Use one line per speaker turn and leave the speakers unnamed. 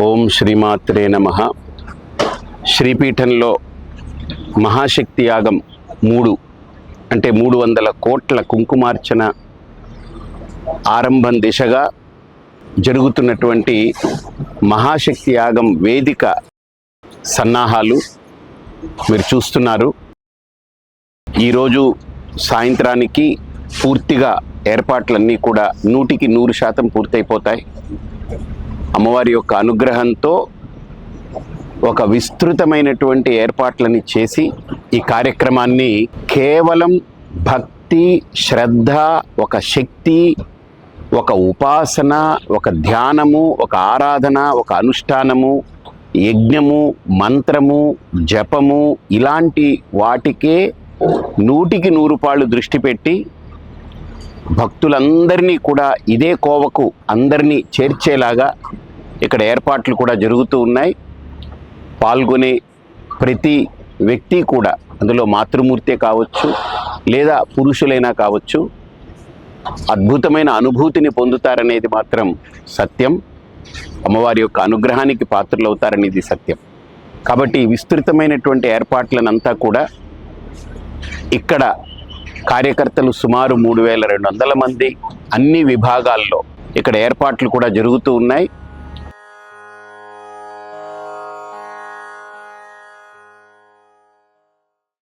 ఓం శ్రీమాత్రే నమ. శ్రీపీఠంలో మహాశక్తి యాగం మూడు అంటే మూడు వందల కోట్ల కుంకుమార్చన ఆరంభం దిశగా జరుగుతున్నటువంటి మహాశక్తి యాగం వేదిక సన్నాహాలు మీరు చూస్తున్నారు. ఈరోజు సాయంత్రానికి పూర్తిగా ఏర్పాట్లన్నీ కూడా నూటికి నూరు శాతం పూర్తయిపోతాయి. అమ్మవారి యొక్క అనుగ్రహంతో ఒక విస్తృతమైనటువంటి ఏర్పాట్లని చేసి ఈ కార్యక్రమాన్ని కేవలం భక్తి శ్రద్ధ ఒక శక్తి ఒక ఉపాసన ఒక ధ్యానము ఒక ఆరాధన ఒక అనుష్ఠానము యజ్ఞము మంత్రము జపము ఇలాంటి వాటికే నూటికి నూరు పాళ్ళు దృష్టి పెట్టి భక్తులందరినీ కూడా ఇదే కోవకు అందరినీ చేర్చేలాగా ఇక్కడ ఏర్పాట్లు కూడా జరుగుతూ ఉన్నాయి. పాల్గొనే ప్రతి వ్యక్తి కూడా అందులో మాతృమూర్తే కావచ్చు లేదా పురుషులైనా కావచ్చు అద్భుతమైన అనుభూతిని పొందుతారనేది మాత్రం సత్యం. అమ్మవారి యొక్క అనుగ్రహానికి పాత్రలవుతారనేది సత్యం. కాబట్టి విస్తృతమైనటువంటి ఏర్పాట్లనంతా కూడా ఇక్కడ కార్యకర్తలు సుమారు మూడు వేల రెండు వందల మంది అన్ని విభాగాల్లో ఇక్కడ ఏర్పాట్లు కూడా జరుగుతూ ఉన్నాయి.